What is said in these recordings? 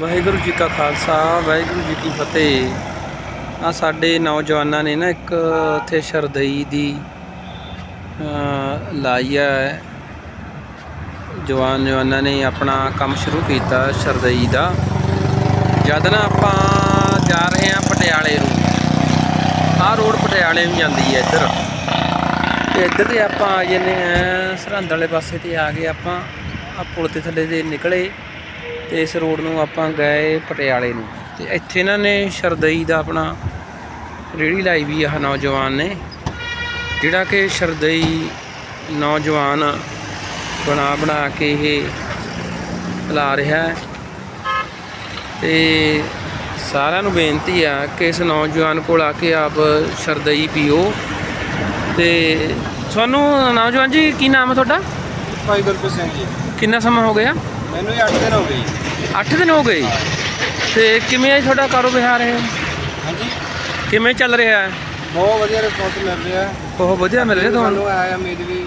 ਵਾਹਿਗੁਰੂ ਜੀ ਕਾ ਖਾਲਸਾ, ਵਾਹਿਗੁਰੂ ਜੀ ਕੀ ਫਤਿਹ। ਆ ਸਾਡੇ ਨੌਜਵਾਨਾਂ ਨੇ ਨਾ ਇੱਕ ਇੱਥੇ ਸ਼ਰਦਈ ਦੀ ਲਾਈ ਹੈ ਜਵਾਨ ਜਵਾਨਾਂ ਨੇ ਆਪਣਾ ਕੰਮ ਸ਼ੁਰੂ ਕੀਤਾ ਸ਼ਰਦਈ ਦਾ। ਜਦ ਨਾ ਆਪਾਂ ਜਾ ਰਹੇ ਹਾਂ ਪਟਿਆਲੇ ਨੂੰ, ਆਹ ਰੋਡ ਪਟਿਆਲੇ ਨੂੰ ਜਾਂਦੀ ਹੈ ਇੱਧਰ। ਤੇ ਇੱਧਰ ਤੇ ਆਪਾਂ ਆ ਜੰਨੇ ਆ ਸਰਹੰਦ ਵਾਲੇ ਪਾਸੇ ਤੇ ਆ ਗਏ ਆਪਾਂ ਆ ਪੁਲ ਤੇ ਥੱਲੇ ਦੇ ਨਿਕਲੇ। ਤੇ ਇਸ ਰੋਡ ਨੂੰ ਆਪਾਂ ਗਏ ਪਟਿਆਲੇ ਨੂੰ। ਤੇ ਇੱਥੇ ਇਹਨਾਂ ਨੇ ਸ਼ਰਦਈ ਦਾ ਆਪਣਾ ਰੇੜੀ ਲਾਈ ਵੀ ਆ ਨੌਜਵਾਨ ਨੇ। ਜਿਹੜਾ ਕਿ ਸ਼ਰਦਈ ਨੌਜਵਾਨ ਬਣਾ ਬਣਾ ਕੇ ਇਹ ਲਾ ਰਿਹਾ ਹੈ। ਤੇ ਸਾਰਿਆਂ ਨੂੰ ਬੇਨਤੀ ਆ ਕਿ ਇਸ ਨੌਜਵਾਨ ਕੋਲ ਆ ਕੇ ਆਪ ਸ਼ਰਦਈ ਪੀਓ। ਤੇ ਤੁਹਾਨੂੰ ਨੌਜਵਾਨ ਜੀ ਕੀ ਨਾਮ ਹੈ ਤੁਹਾਡਾ? ਭਾਈ ਗੁਰਪ੍ਰੀਤ ਸਿੰਘ ਜੀ। ਕਿੰਨਾ ਸਮਾਂ ਹੋ ਗਿਆ? ਮੈਨੂੰ ਹੀ 8 ਦਿਨ ਹੋ ਗਏ ਜੀ। 8 ਦਿਨ ਹੋ ਗਏ? ਤੇ ਕਿਵੇਂ ਹੈ ਤੁਹਾਡਾ ਕਾਰੋਬਾਰ ਹੈ ਹਾਂਜੀ। ਕਿਵੇਂ ਚੱਲ ਰਿਹਾ ਹੈ? ਬਹੁਤ ਵਧੀਆ ਰਿਸਪੌਂਸ ਮਿਲ ਰਿਹਾ। ਹੈ ਬਹੁਤ ਵਧੀਆ ਮਿਲ ਰਿਹਾ ਤੁਹਾਨੂੰ? ਆਇਆ ਉਮੀਦ ਵੀ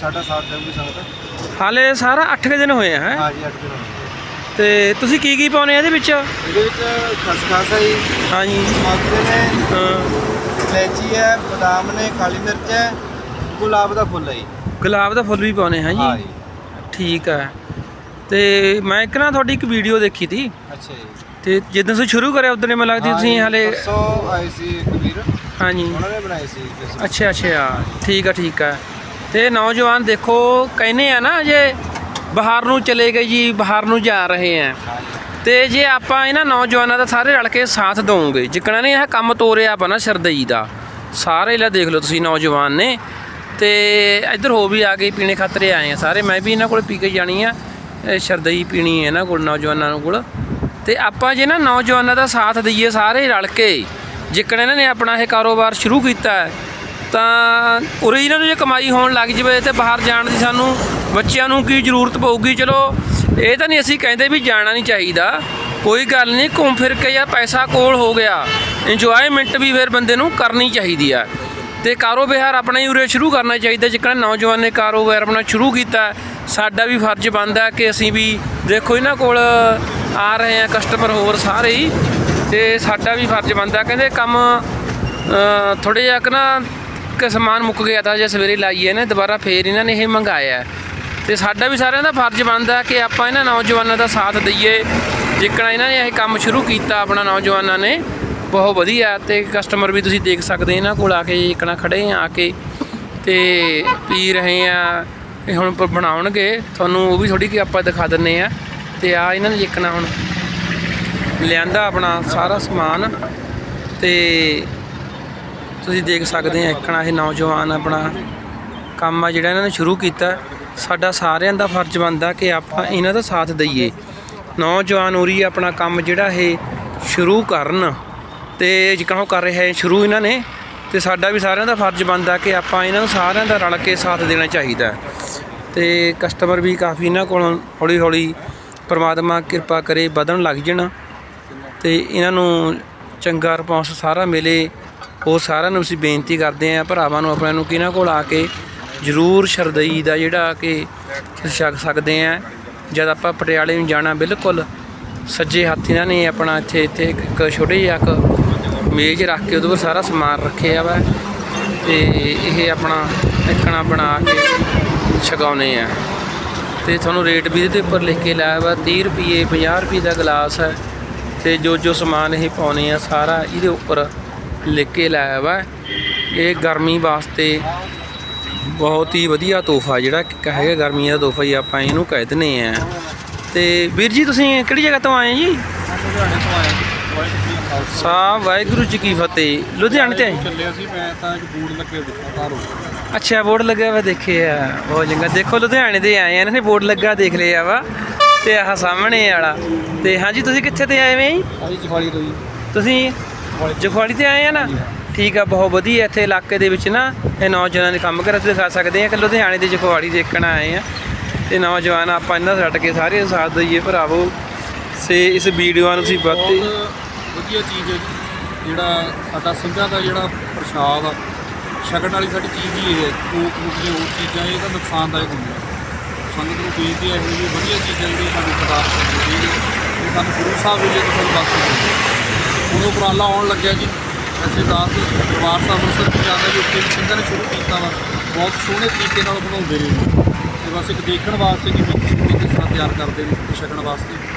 ਸਾਡਾ ਸਾਥ ਦੇਊਗੀ ਸੰਗਤ। ਹਾਲੇ ਸਾਰਾ 8 ਦਿਨ ਹੋਏ ਹੈ ਹਾਂ? ਜੀ 8 ਦਿਨ ਤੇ ਤੁਸੀਂ ਕੀ ਕੀ ਪਾਉਨੇ ਇਹਦੇ ਵਿੱਚ? ਇਹਦੇ ਵਿੱਚ ਖਸਖਸ ਹੈ ਜੀ। ਹਾਂਜੀ। ਮਗਦੇ ਨੇ ਹਾਂ, ਇਲਾਇਚੀ ਹੈ ਬਦਾਮ ਨੇ ਕਾਲੀ ਮਿਰਚ ਹੈ ਗੁਲਾਬ ਦਾ ਫੁੱਲ ਹੈ ਜੀ। ਗੁਲਾਬ ਦਾ ਫੁੱਲ ਵੀ ਪਾਉਨੇ ਹੈ ਜੀ। ਠੀਕ ਹੈ। ਤੇ ਮੈਂ ਇੱਕ ਨਾ ਤੁਹਾਡੀ ਇੱਕ ਵੀਡੀਓ ਦੇਖੀ ਤੀ। ਅੱਛਾ ਜੀ। ਤੇ ਜਦੋਂ ਤੁਸੀਂ ਸ਼ੁਰੂ ਕਰਿਆ ਉਦੋਂ ਮੈਨੂੰ ਲੱਗਦੀ ਤੁਸੀਂ ਹਾਲੇ ਸੀ ਹਾਂਜੀ। ਉਹਨਾਂ ਨੇ ਬਣਾਈ ਸੀ Facebook। ਅੱਛਾ ਅੱਛਾ। ਠੀਕ ਆ ਠੀਕ ਆ। ਤੇ ਨੌਜਵਾਨ ਦੇਖੋ ਕਹਿੰਦੇ ਆ ਨਾ ਜੇ ਬਾਹਰ ਨੂੰ ਚਲੇ ਗਏ ਜੀ ਬਾਹਰ ਨੂੰ ਜਾ ਰਹੇ ਆ। ਤੇ ਜੇ ਆਪਾਂ ਇਹਨਾਂ ਨੌਜਵਾਨਾਂ ਦਾ ਸਾਰੇ ਰਲ ਕੇ ਸਾਥ ਦਵਾਂਗੇ ਜਿੱਕਣਾ ਨੇ ਇਹ ਕੰਮ ਤੋਰਿਆ ਆਪਾਂ ਨਾ ਸ਼ਰਦਈ ਦਾ। ਸਾਰੇ ਲੈ ਦੇਖ ਲਓ ਤੁਸੀਂ ਨੌਜਵਾਨ ਨੇ। ਤੇ ਇੱਧਰ ਹੋ ਵੀ ਆ ਗਏ ਪੀਣੇ ਖਾਤਰੇ ਆਏ ਆ ਸਾਰੇ। ਮੈਂ ਵੀ ਇਹਨਾਂ ਕੋਲ ਪੀ ਕੇ ਜਾਣੀ ਆ। ਸ਼ਰਦਈ ਪੀਣੀ ਹੈ ਇਹਨਾਂ ਕੋਲ, ਨੌਜਵਾਨਾਂ ਨੂੰ ਕੋਲ। ਤੇ ਆਪਾਂ ਜੇ ਨਾ ਨੌਜਵਾਨਾਂ ਦਾ ਸਾਥ ਦਈਏ ਸਾਰੇ ਰਲ ਕੇ, ਜਿੱਕਣ ਇਹਨਾਂ ਨੇ ਆਪਣਾ ਇਹ ਕਾਰੋਬਾਰ ਸ਼ੁਰੂ ਕੀਤਾ ਹੈ, ਤਾਂ ਉਰੇ ਇਹਨਾਂ ਨੂੰ ਜੇ ਕਮਾਈ ਹੋਣ ਲੱਗ ਜਵੇ ਤੇ ਬਾਹਰ ਜਾਣ ਦੀ ਸਾਨੂੰ ਬੱਚਿਆਂ ਨੂੰ ਕੀ ਜ਼ਰੂਰਤ ਪਊਗੀ? ਚਲੋ, ਇਹ ਤਾਂ ਨਹੀਂ ਅਸੀਂ ਕਹਿੰਦੇ ਵੀ ਜਾਣਾ ਨਹੀਂ ਚਾਹੀਦਾ। ਕੋਈ ਗੱਲ ਨਹੀਂ, ਘੁੰਮ ਫਿਰ ਕੇ ਯਾਰ ਪੈਸਾ ਕੋਲ ਹੋ ਗਿਆ। ਇੰਜੋਇਮੈਂਟ ਵੀ ਫਿਰ ਬੰਦੇ ਨੂੰ ਕਰਨੀ ਚਾਹੀਦੀ ਆ। ਤੇ ਕਾਰੋਬਾਰ ਆਪਣਾ ਹੀ ਉਰੇ ਸ਼ੁਰੂ ਕਰਨਾ ਚਾਹੀਦਾ ਜਿੱਕਣਾ ਨੌਜਵਾਨ ਨੇ ਕਾਰੋਬਾਰ ਆਪਣਾ ਸ਼ੁਰੂ ਕੀਤਾ ਸਾਡਾ ਵੀ ਫਰਜ਼ ਬਣਦਾ ਕਿ ਅਸੀਂ ਵੀ ਦੇਖੋ ਇਹਨਾਂ ਕੋਲ ਆ ਰਹੇ ਆ ਕਸਟਮਰ ਹੋਰ ਸਾਰੇ ਹੀ, ਤੇ ਸਾਡਾ ਵੀ ਫਰਜ਼ ਬਣਦਾ ਕਹਿੰਦੇ ਕੰਮ ਥੋੜੇ ਜਿਹਾ ਕਿ ਨਾ ਕਿ ਸਮਾਨ ਮੁੱਕ ਗਿਆ ਤਾਂ ਜੇ ਸਵੇਰੇ ਲਾਈਏ ਨੇ, ਦੁਬਾਰਾ ਫੇਰ ਇਹਨਾਂ ਨੇ ਇਹ ਮੰਗਾਇਆ ਤੇ ਸਾਡਾ ਵੀ ਸਾਰਿਆਂ ਦਾ ਫਰਜ਼ ਬਣਦਾ ਕਿ ਆਪਾਂ ਇਹਨਾਂ ਨੌਜਵਾਨਾਂ ਦਾ ਸਾਥ ਦਈਏ। ਜਿੱਕਣਾ ਇਹਨਾਂ ਨੇ ਇਹ ਕੰਮ ਸ਼ੁਰੂ ਕੀਤਾ ਆਪਣਾ ਨੌਜਵਾਨਾਂ ਨੇ ਬਹੁਤ ਵਧੀਆ ਤੇ ਕਸਟਮਰ ਵੀ ਤੁਸੀਂ ਦੇਖ ਸਕਦੇ ਇਹਨਾਂ ਕੋਲ ਆ ਕੇ ਜਿੱਕਣਾ ਖੜੇ ਆ ਆ ਕੇ ਤੇ ਪੀ ਰਹੇ ਆ, ਇਹ ਹੁਣ ਬਣਾਉਣਗੇ। ਤੁਹਾਨੂੰ ਉਹ ਵੀ ਥੋੜੀ ਕਿ ਆਪਾਂ ਦਿਖਾ ਦਿੰਨੇ ਆ। ਤੇ ਆ ਇਹਨਾਂ ਨੇ ਜਿੱਕਣਾ ਹੁਣ ਲਿਆਂਦਾ ਆਪਣਾ ਸਾਰਾ ਸਮਾਨ। ਤੇ ਤੁਸੀਂ ਦੇਖ ਸਕਦੇ ਆ ਇੱਕਣਾ ਇਹ ਨੌਜਵਾਨ ਆਪਣਾ ਕੰਮ ਆ ਜਿਹੜਾ ਇਹਨਾਂ ਨੇ ਸ਼ੁਰੂ ਕੀਤਾ। ਸਾਡਾ ਸਾਰਿਆਂ ਦਾ ਫਰਜ਼ ਬਣਦਾ ਕਿ ਆਪਾਂ ਇਹਨਾਂ ਦਾ ਸਾਥ ਦਈਏ। ਨੌਜਵਾਨ ਉਰੀ ਆਪਣਾ ਕੰਮ ਜਿਹੜਾ ਇਹ ਸ਼ੁਰੂ ਕਰਨ। ਤੇ ਜਿਕਣਾ ਉਹ ਕਰ ਰਿਹਾ ਹੈ ਸ਼ੁਰੂ ਇਹਨਾਂ ਨੇ, ਤੇ ਸਾਡਾ ਵੀ ਸਾਰਿਆਂ ਦਾ ਫਰਜ਼ ਬਣਦਾ ਕਿ ਆਪਾਂ ਇਹਨਾਂ ਨੂੰ ਸਾਰਿਆਂ ਦਾ ਰਲ ਕੇ ਸਾਥ ਦੇਣਾ ਚਾਹੀਦਾ ਹੈ। ਤੇ ਕਸਟਮਰ ਵੀ ਕਾਫੀ ਇਹਨਾਂ ਕੋਲੋਂ ਹੌਲੀ ਹੌਲੀ ਪਰਮਾਤਮਾ ਕਿਰਪਾ ਕਰੇ ਵਧਣ ਲੱਗ ਜਾਣ ਤੇ ਇਹਨਾਂ ਨੂੰ ਚੰਗਾ ਰਿਸਪੌਂਸ ਸਾਰਾ ਮਿਲੇ ਉਹ ਸਾਰਿਆਂ ਨੂੰ ਅਸੀਂ ਬੇਨਤੀ ਕਰਦੇ ਆਂ ਭਰਾਵਾਂ ਨੂੰ, ਆਪਣਿਆਂ ਨੂੰ ਕਿ ਇਹਨਾਂ ਕੋਲ ਆ ਕੇ ਜ਼ਰੂਰ ਸ਼ਰਦਈ ਦਾ ਜਿਹੜਾ ਕਿ ਛਕ ਸਕਦੇ ਆਂ ਜਦ ਆਪਾਂ ਪਟਿਆਲੇ ਨੂੰ ਜਾਣਾ ਬਿਲਕੁਲ ਸੱਜੇ ਹੱਥ ਇਹਨਾਂ ਨੇ ਆਪਣਾ ਇੱਥੇ ਇੱਥੇ ਇੱਕ ਛੋਟੇ ਜਿਹਾ ਇੱਕ ਮੇਜ਼ ਰੱਖ ਕੇ ਉਹਦੇ ਉੱਪਰ ਸਾਰਾ ਸਮਾਨ ਰੱਖਿਆ ਵਾ ਤੇ ਇਹ ਆਪਣਾ ਇੱਕਣਾ ਬਣਾ ਕੇ ਛਕਾਉਨੇ ਆ। ਤੇ ਤੁਹਾਨੂੰ ਰੇਟ ਵੀ ਇਹਦੇ ਉੱਪਰ ਲਿਖ ਕੇ ਲਾਇਆ ਵਾ 30 ਰੁਪਏ 50 ਰੁਪਏ ਦਾ ਗਲਾਸ ਹੈ ਤੇ ਜੋ ਜੋ ਸਮਾਨ ਇਹ ਪਾਉਣੇ ਆ ਸਾਰਾ ਇਹਦੇ ਉੱਪਰ ਲਿਖ ਕੇ ਲਾਇਆ ਵਾ। ਇਹ ਗਰਮੀ ਵਾਸਤੇ ਬਹੁਤ ਹੀ ਵਧੀਆ ਤੋਹਫਾ ਜਿਹੜਾ ਹੈਗਾ ਗਰਮੀਆਂ ਦਾ ਤੋਹਫਾ ਹੀ ਆਪਾਂ ਇਹਨੂੰ ਕਹਿ ਦਿੰਦੇ ਆ। ਤੇ ਵੀਰ ਜੀ, ਤੁਸੀਂ ਕਿਹੜੀ ਜਗ੍ਹਾ ਤੋਂ ਆਏ ਜੀ? ਲੁਧਿਆਣੇ ਤੋਂ ਆਏ ਵਾਹਿਗੁਰੂ ਜੀ ਕਾ ਖਾਲਸਾ ਸਾ ਵਾਹਿਗੁਰੂ ਜੀ ਕੀ ਫਤਿਹ। ਲੁਧਿਆਣੇ ਤੇ ਆਏ? ਸੀ ਮੈਂ ਤਾਂ ਇੱਕ ਬੂੜ ਲੱਗੇ ਦਿੱਤਾ ਘਰੋਂ ਅੱਛਾ ਬੋਰਡ ਲੱਗਿਆ ਵਾ ਦੇਖਿਆ ਬਹੁਤ ਚੰਗਾ। ਦੇਖੋ ਲੁਧਿਆਣੇ ਦੇ ਆਏ ਆ ਨੇ ਬੋਰਡ ਲੱਗਾ ਦੇਖ ਲਿਆ ਵਾ ਤੇ ਆਹ ਸਾਹਮਣੇ ਵਾਲਾ। ਤੇ ਹਾਂਜੀ ਤੁਸੀਂ ਕਿੱਥੇ ਤੇ ਆਏ ਵੇ? ਜੀ ਜਫਾਲੀ ਤੋਂ ਜੀ। ਤੁਸੀਂ ਜਖਵਾੜੀ ਤੇ। ਆਏ ਆ ਨਾ? ਠੀਕ ਆ ਬਹੁਤ ਵਧੀਆ ਇੱਥੇ ਇਲਾਕੇ ਦੇ ਵਿੱਚ ਨਾ ਇਹ ਨੌਜਵਾਨਾਂ ਨੇ ਕੰਮ ਕਰਦੇ ਦਿਖਾ ਸਕਦੇ ਆ ਕਿ ਲੁਧਿਆਣੇ ਦੇ ਜਖਵਾੜੀ ਦੇਖਣ ਆਏ ਆ। ਤੇ ਨੌਜਵਾਨ ਆਪਾਂ ਇਹਨਾਂ ਛੱਡ ਕੇ ਸਾਰੇ ਸਾਥ ਦਈਏ ਭਰਾਵੋ। ਸੇ ਇਸ ਵੀਡੀਓ ਨੂੰ ਤੁਸੀਂ ਵੱਧ ਵਧੀਆ ਚੀਜ਼ ਹੈ ਜੀ। ਜਿਹੜਾ ਸਾਡਾ ਸਿੰਘਾਂ ਦਾ ਜਿਹੜਾ ਪ੍ਰਸ਼ਾਦ ਆ, ਛਕਣ ਵਾਲੀ ਸਾਡੀ ਚੀਜ਼ ਹੀ ਇਹ ਹੈ। ਕੋਕ ਕੋਕ ਹੋਰ ਚੀਜ਼ਾਂ, ਇਹ ਤਾਂ ਨੁਕਸਾਨਦਾਇਕ ਹੁੰਦੀਆਂ। ਸੰਗਤ ਨੂੰ ਬੇਨਤੀ ਹੈ, ਇਹ ਵੀ ਵਧੀਆ ਚੀਜ਼ਾਂ ਜਿਹੜੀਆਂ ਸਾਨੂੰ ਪਦਾਰਥ ਚਾਹੀਦੇ ਇਹ ਸਾਨੂੰ ਗੁਰੂ ਸਾਹਿਬ ਵੇਲੇ ਤੋਂ ਸਾਨੂੰ ਬਖਸ਼ ਹੁਣ ਉਪਰਾਲਾ ਆਉਣ ਲੱਗਿਆ ਜੀ। ਅਸੀਂ ਦਾਸ ਦਰਬਾਰ ਸਾਹਿਬ ਅੰਮ੍ਰਿਤਸਰ ਵੀ ਜਾਂਦਾ ਜੀ ਉੱਥੇ ਵੀ ਸਿੰਘਾਂ ਨੇ ਸ਼ੁਰੂ ਕੀਤਾ ਵਾ। ਬਹੁਤ ਸੋਹਣੇ ਤਰੀਕੇ ਨਾਲ ਬਣਾਉਂਦੇ ਨੇ। ਤੇ ਬਸ ਇੱਕ ਦੇਖਣ ਵਾਸਤੇ ਕਿ ਮਿੱਟੀ ਕਿਸ ਤਰ੍ਹਾਂ ਤਿਆਰ ਕਰਦੇ ਨੇ ਤੇ ਛਕਣ ਵਾਸਤੇ।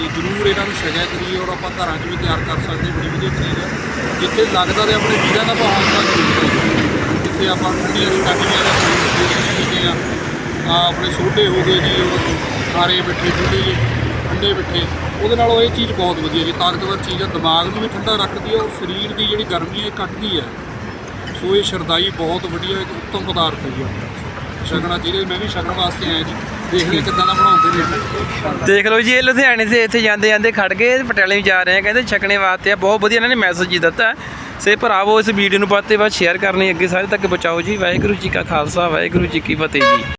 ਤੇ ਜ਼ਰੂਰ ਇਹਨਾਂ ਨੂੰ ਛਕਿਆ ਕਰੀਏ ਔਰ ਆਪਾਂ ਘਰਾਂ 'ਚ ਵੀ ਤਿਆਰ ਕਰ ਸਕਦੇ ਬੜੀ ਵਧੀਆ ਚੀਜ਼ ਹੈ। ਜਿੱਥੇ ਲੱਗਦਾ ਤੇ ਆਪਣੇ ਵੀਰਾਂ ਦਾ ਭਾਵ ਹੌਸਲਾ ਜ਼ਰੂਰ ਹੈ। ਜਿੱਥੇ ਆਪਾਂ ਠੰਡੀਆਂ ਸਟਾਰਟਿੰਗਾਂ ਦਾ ਸੂਟ ਆ ਆਪਣੇ ਸੋਡੇ ਹੋ ਗਏ ਜੀ ਉਹ ਖਾਰੇ ਮਿੱਠੇ ਠੰਡੇ ਜਿਹੇ ਠੰਡੇ ਮਿੱਠੇ ਉਹਦੇ ਨਾਲੋਂ ਇਹ ਚੀਜ਼ ਬਹੁਤ ਵਧੀਆ ਜੀ। ਤਾਕਤਵਰ ਚੀਜ਼ ਆ, ਦਿਮਾਗ ਨੂੰ ਵੀ ਠੰਡਾ ਰੱਖਦੀ ਹੈ ਔਰ ਸਰੀਰ ਦੀ ਜਿਹੜੀ ਗਰਮੀ ਹੈ, ਇਹ ਕੱਟਦੀ ਹੈ। ਸੋ ਇਹ ਸ਼ਰਦਾਈ ਬਹੁਤ ਵਧੀਆ ਇੱਕ ਉੱਤਮ ਪਦਾਰਥ ਹੈ ਜੀ ਛਕਣਾ ਜਿਹਦੇ ਮੈਂ ਵੀ ਛਕਣ ਵਾਸਤੇ ਆਇਆ ਜੀ। ਦੇਖਦੇ ਕਿੱਦਾਂ ਦਾ ਬਣਾਉਂਦੇ ਨੇ ਦੇਖ ਲਓ ਜੀ, ਇਹ ਲੁਧਿਆਣੇ ਤੇ ਇੱਥੇ ਜਾਂਦੇ ਜਾਂਦੇ ਖੜ ਗਏ ਪਟਿਆਲੇ ਵੀ ਜਾ ਰਹੇ ਆ, ਕਹਿੰਦੇ ਛਕਣੇ ਵਾਸਤੇ ਆ, ਬਹੁਤ ਵਧੀਆ ਇਹਨਾਂ ਨੇ ਮੈਸੇਜ ਦਿੱਤਾ। ਸੇ ਭਰਾਵੋ, ਇਸ ਵੀਡੀਓ ਨੂੰ ਵੱਧ ਤੋਂ ਵੱਧ ਸ਼ੇਅਰ ਕਰਨੀ, ਅੱਗੇ ਸਾਰੇ ਤੱਕ ਪਹੁੰਚਾਓ ਜੀ। ਵਾਹਿਗੁਰੂ ਜੀ ਕਾ ਖਾਲਸਾ, ਵਾਹਿਗੁਰੂ ਜੀ ਕੀ ਫਤਿਹ ਜੀ।